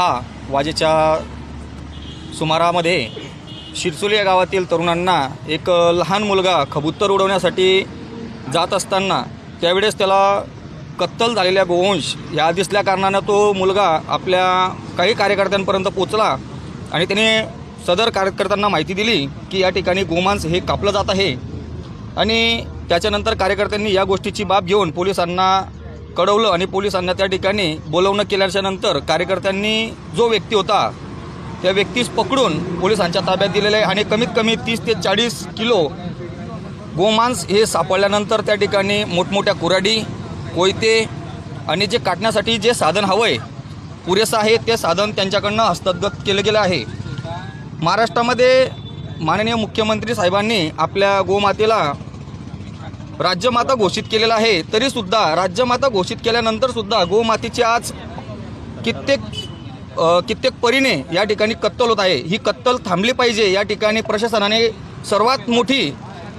दहा वाजेच्या सुमारामध्ये शिरसोली या गावातील तरुणांना एक लहान मुलगा कबूतर उडवण्यासाठी जात असताना त्यावेळेस त्याला कत्तल झालेल्या गोवंश या दिसल्या कारणानं तो मुलगा आपल्या काही कार्यकर्त्यांपर्यंत पोचला आणि त्याने सदर कार्यकर्त्यांना माहिती दिली की या ठिकाणी गोमांस हे कापलं जात आहे. आणि त्याच्यानंतर कार्यकर्त्यांनी या गोष्टीची बाब घेऊन पोलिसांना कळवलं आणि पोलिसांना त्या ठिकाणी बोलवणं केल्याच्यानंतर कार्यकर्त्यांनी जो व्यक्ती होता त्या व्यक्तीस पकडून पोलिसांच्या ताब्यात दिलेलं आहे आणि कमीत कमी तीस ते चाळीस किलो गोमांस हे सापडल्यानंतर त्या ठिकाणी मोठमोठ्या कुऱ्हाडी कोयते आणि जे काटण्यासाठी जे साधन हवं आहे पुरेसं आहे ते साधन त्यांच्याकडनं हस्तगत केलं गेलं आहे. महाराष्ट्रामध्ये माननीय मुख्यमंत्री साहेबांनी आपल्या गोमातेला राज्यमाता घोषित केलेला आहे तरीसुद्धा राज्यमाता घोषित केल्यानंतर सुद्धा गोमातेची आज कित्येक कित्येक परीने या ठिकाणी कत्तल होत आहे. ही कत्तल थांबली पाहिजे. या ठिकाणी प्रशासनाने सर्वात मोठी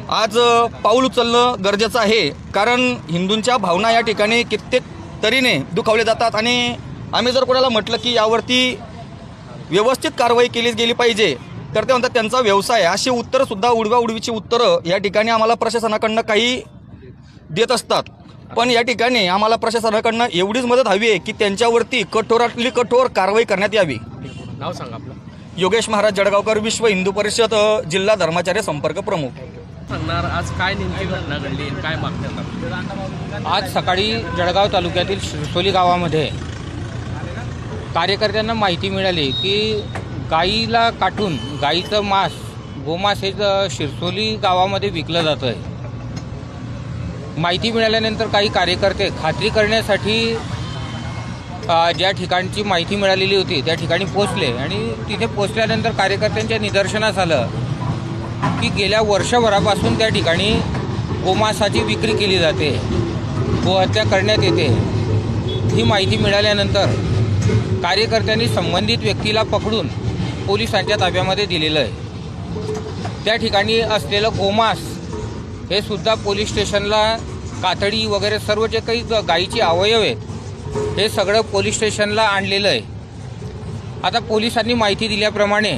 आज पाऊल उचलणं गरजेचं आहे. कारण हिंदूंच्या भावना या ठिकाणी कित्येक तरीने दुखावले जातात आणि आम्ही जर कोणाला म्हटलं की यावरती व्यवस्थित कारवाई केली गेली पाहिजे तर ते म्हणतात त्यांचा व्यवसाय आहे. अशी उत्तरंसुद्धा उडव्या उडवीची उत्तरं या ठिकाणी आम्हाला प्रशासनाकडनं काही देत असतात. पण या ठिकाणी आम्हाला प्रशासनाकडनं एवढीच मदत हवी आहे की त्यांच्यावरती कठोरातली कठोर कारवाई करण्यात यावी. नाव सांगा आपलं. योगेश महाराज जळगावकर विश्व हिंदू परिषद जिल्हा धर्माचार्य संपर्क प्रमुख. सांगणार आज काय नेमकी घटना घडली आणि काय मागण्यात आज सकाळी जळगाव तालुक्यातील शिरसोली गावामध्ये कार्यकर्त्यांना माहिती मिळाली की गाईला काटून गाईचं मांस गोमास हे शिरसोली गावामध्ये विकलं जातं आहे माहिती मिळाल्यानंतर काही कार्यकर्ते खात्री करण्यासाठी ज्या ठिकाणची माहिती मिळालेली होती त्या ठिकाणी पोचले आणि तिथे पोचल्यानंतर कार्यकर्त्यांच्या निदर्शनास आलं की गेल्या वर्षभरापासून त्या ठिकाणी गोमासाची विक्री केली जाते. गोहत्या करण्यात येते. ही माहिती मिळाल्यानंतर कार्यकर्त्यांनी संबंधित व्यक्तीला पकडून पोलिसांच्या ताब्यामध्ये दिलेलं आहे. त्या ठिकाणी असलेलं गोमास हे सुद्धा पोलीस स्टेशनला कातडी वगैरे सर्व जे काही ग- गायीचे अवयव आहेत हे सगळं पोलीस स्टेशनला आणलेलं आहे. आता पोलिसांनी माहिती दिल्याप्रमाणे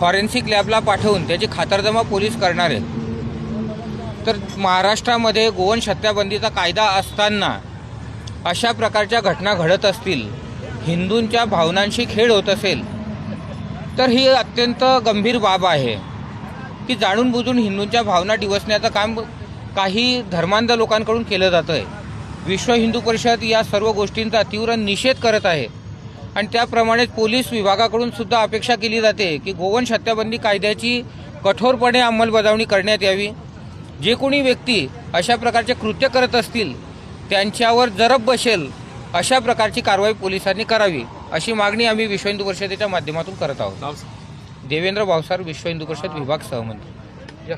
फॉरेन्सिक लॅबला पाठवून त्याची खातरजमा पोलीस करणार आहेत. तर महाराष्ट्रामध्ये गोवन हत्याबंदीचा कायदा असताना अशा प्रकारच्या घटना घडत असतील हिंदूंच्या भावनांशी खेळ होत असेल तर ही अत्यंत गंभीर बाब आहे की जाणून बुजून हिंदूंच्या भावना डिवसण्याचं काम काही धर्मांध लोकांकडून केलं जातं आहे विश्व हिंदू परिषद या सर्व गोष्टींचा तीव्र निषेध करत आहे. आणि त्याप्रमाणेच पोलीस विभागाकडून सुद्धा अपेक्षा केली जाते की गोवंश हत्याबंदी कायद्याची कठोरपणे अंमलबजावणी करण्यात यावी. जे कोणी व्यक्ती अशा प्रकारचे कृत्य करत असतील त्यांच्यावर जरब बसेल अशा प्रकारची कारवाई पोलिसांनी करावी. अशी मागणी आम्ही विश्व हिंदू परिषदेच्या माध्यमातून करत आहोत. देवेंद्र भावसार विश्व हिंदू परिषद विभाग सहमंत्री